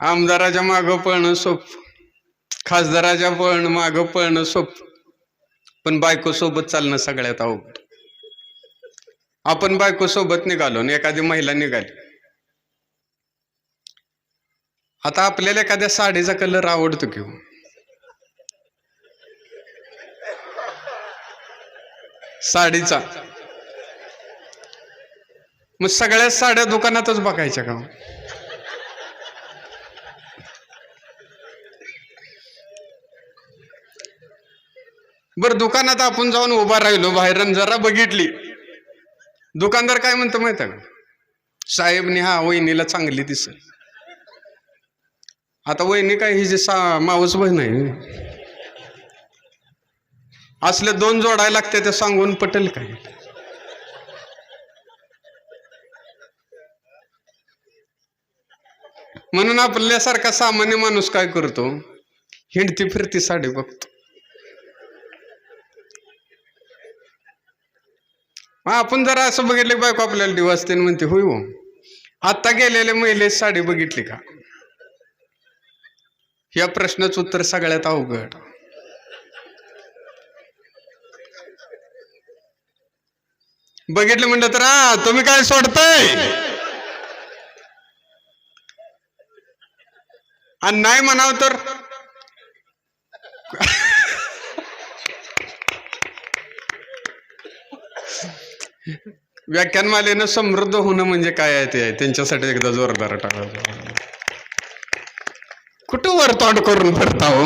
आमदाराच्या मागं पळणं सोप खासदाराच्या पण मागं पळणं सोप. पण बायको सोबत चालणं सगळ्यात अवघड. आपण बायको सोबत निघालो आणि एखादी महिला निघाली. आता आपल्याला एखाद्या साडीचा कलर आवडतो की हो? साडीचा. मग सगळ्या साड्या दुकानातच बघायच्या का हो? बर दुकानात आपण जाऊन उभा राहिलो बाहेर जरा बघितली. दुकानदार काय म्हणतो माहीत आहे का? साहेबने हा वहिनीला चांगली दिसल. आता वहिनी काय ही जी सा मावस बहीण आहे. असले दोन जोडायला लागते ते सांगून पटेल काय? म्हणून आपल्यासारखा सामान्य माणूस काय करतो? हिंडती फिरती साडी बघतो. मग आपण जरा असं बघितलं की बायको आपल्याला दिवसते म्हणते होय हो. आता गेलेल्या महिलेची साडी बघितली का? या प्रश्नाचं उत्तर सगळ्यात अवघड. बघितलं म्हणलं तर हा तुम्ही काय सोडताय? आणि नाही म्हणाव तर व्याख्यानमालेनं समृद्ध होणं म्हणजे काय आहे ते? आहे त्यांच्यासाठी एकदा जोरदार टाका. कुठं वर करून फिरता हो